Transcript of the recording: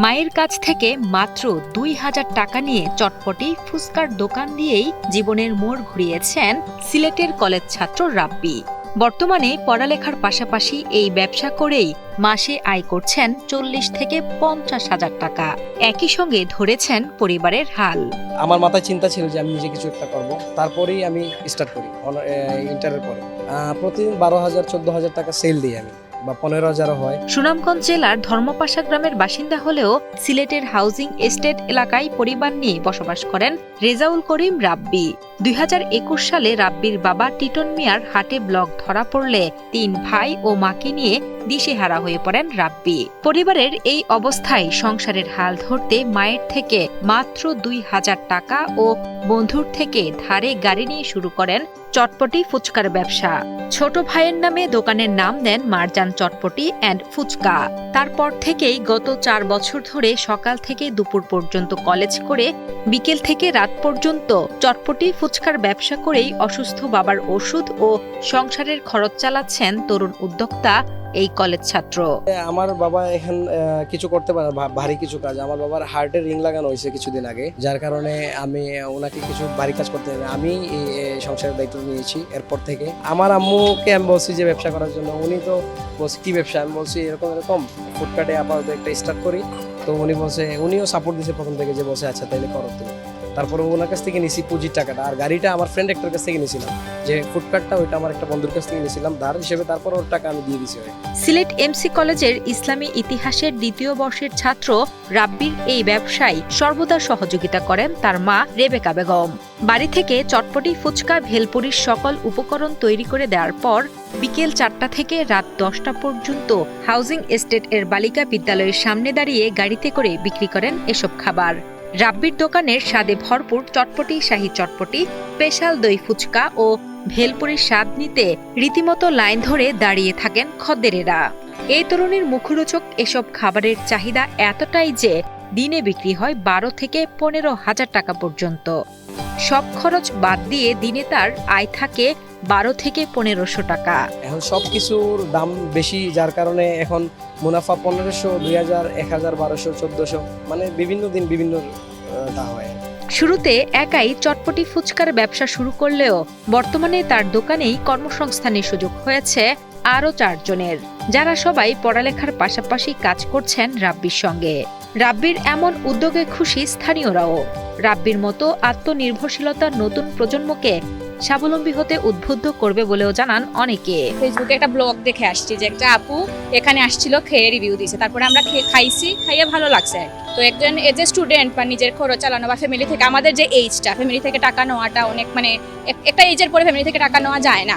মায়ের কাছ থেকে মাত্র দুই হাজার টাকা নিয়ে চটপটি ফুচকার দোকান দিয়েই জীবনের মোড় ঘুরিয়েছেন সিলেটের কলেজ ছাত্র রাব্বি। বর্তমানে পড়ালেখার পাশাপাশি এই ব্যবসা করেই মাসে আয় করছেন চল্লিশ থেকে পঞ্চাশ হাজার টাকা। একই সঙ্গে ধরেছেন পরিবারের হাল। আমার মাথায় চিন্তা ছিল যে আমি নিজে কিছু একটা করব। তারপরেই আমি স্টার্ট করি ইন্টারের পরে। প্রতিদিন বারো হাজার, চোদ্দ হাজার টাকা সেল দিই আমি। বা পনেরো হাজারও হয়। সুনামগঞ্জ জেলার ধর্মপাশা গ্রামের বাসিন্দা হলেও সিলেটের হাউজিং এস্টেট এলাকায় পরিবার নিয়ে বসবাস করেন রেজাউল করিম রাব্বি। দুই হাজার একুশ সালে রাব্বির বাবা টিটন মিয়ার হাটে ব্লক ধরা পড়লে তিন ভাই ও মাকে নিয়ে দিশেহারা হয়ে পড়েন রাব্বি। পরিবারের এই অবস্থায় সংসারের হাল ধরতে মায়ের থেকে মাত্র দুই হাজার টাকা ও বন্ধুর থেকে ধারে গাড়ি নিয়ে শুরু করেন চটপটি ফুচকার ব্যবসা। ছোট ভাইয়ের নামে দোকানের নাম দেন মারজান চটপটি অ্যান্ড ফুচকা। তারপর থেকেই গত চার বছর ধরে সকাল থেকে দুপুর পর্যন্ত কলেজ করে বিকেল থেকে রাত পর্যন্ত চটপটি ফুচকার ব্যবসা করেই অসুস্থ বাবার ওষুধ ও সংসারের খরচ চালাচ্ছেন তরুণ উদ্যোক্তা এই কলেজ ছাত্র। আমার বাবা এখন কিছু করতে পারে ভারী কিছু কাজ। আমার বাবার হার্টের রিং লাগানো হয়েছে কিছুদিন আগে, যার কারণে আমি ওনাকে কিছু ভারী কাজ করতে। আমি সংসারের দায়িত্ব নিয়েছি এরপর থেকে। আমার আম্মুকে আমি বলছি যে, ব্যবসা করার জন্য। উনি তো বলছে, কি ব্যবসা? আমি বলছি, এরকম এরকম। ফুটকাটে আপাতত একটা স্টার্ট করি। তো উনি বলছে, উনিও সাপোর্ট দিয়েছে প্রথম থেকে যে বলছে আচ্ছা তাইলে করো তুমি। তারপরে ওনার কাছ থেকে নিছি পুঁজির টাকাটা। আর গাড়িটা আমার ফ্রেন্ড একটার কাছ থেকে নিয়েছিলাম যে ফুডকার্টটা ওইটা আমার একটা বন্ধুর কাছ থেকে নিয়েছিলাম ধার হিসেবে তারপর ওর টাকা আমি দিয়ে দিছি সিলেট এমসি কলেজের ইসলামী ইতিহাসের দ্বিতীয় বর্ষের ছাত্র রাব্বির এই ব্যবসায় সর্বদা সহযোগিতা করেন তার মা রেবেকা বেগম। বাড়ি থেকে চটপটি ফুচকা, ভেলপুরির সকল উপকরণ তৈরি করে দেওয়ার পর বিকেল চারটা থেকে রাত দশটা পর্যন্ত হাউজিং এস্টেট এর বালিকা বিদ্যালয়ের সামনে দাঁড়িয়ে গাড়িতে করে বিক্রি করেন এসব খাবার। রাব্বির দোকানের স্বাদে ভরপুর চটপটি, শাহী চটপটি, স্পেশাল দই ফুচকা ও ভেলপুরির স্বাদ নিতে রীতিমতো লাইন ধরে দাঁড়িয়ে থাকেন খদ্দেরেরা। এই তরুণীর মুখরোচক এসব খাবারের চাহিদা এতটাই যে দিনে বিক্রি হয় বারো থেকে পনেরো হাজার টাকা পর্যন্ত। সব খরচ বাদ দিয়ে দিনে তার আয় থাকে বারো থেকে পনেরোশো টাকা। এখন সব কিছুর দাম বেশি, যার কারণে এখন মুনাফা পনেরোশো, দুই হাজার, এক হাজার, বারোশো, চোদ্দোশো মানে বিভিন্ন দিন বিভিন্ন হয়। শুরুতে একাই চটপটি ফুচকার ব্যবসা শুরু করলেও বর্তমানে তার দোকানেই কর্মসংস্থানের সুযোগ হয়েছে আরও চারজনের, যারা সবাই পড়ালেখার পাশাপাশি কাজ করছেন রাব্বির সঙ্গে। রাব্বির এমন উদ্যোগে খুশি স্থানীয়রাও। রাব্বির মতো আত্মনির্ভরশীলতার নতুন প্রজন্মকে স্বাবলম্বী হতে উদ্বুদ্ধ করবে বলেও জানান অনেকে। ফেসবুকে একটা ব্লগ দেখে আসছি যে একটা আপু এখানে আসছিল খেয়ে রিভিউ দিয়েছে তারপরে আমরা খাইছি, খাইয়ে ভালো লাগছে। তো একজন এজ এ স্টুডেন্ট বা নিজের খরচ চালানো বা ফ্যামিলি থেকে আমাদের যে এইজটা ফ্যামিলি থেকে টাকা নেওয়াটা অনেক মানে একটা এইজের পরে ফ্যামিলি থেকে টাকা নেওয়া যায় না।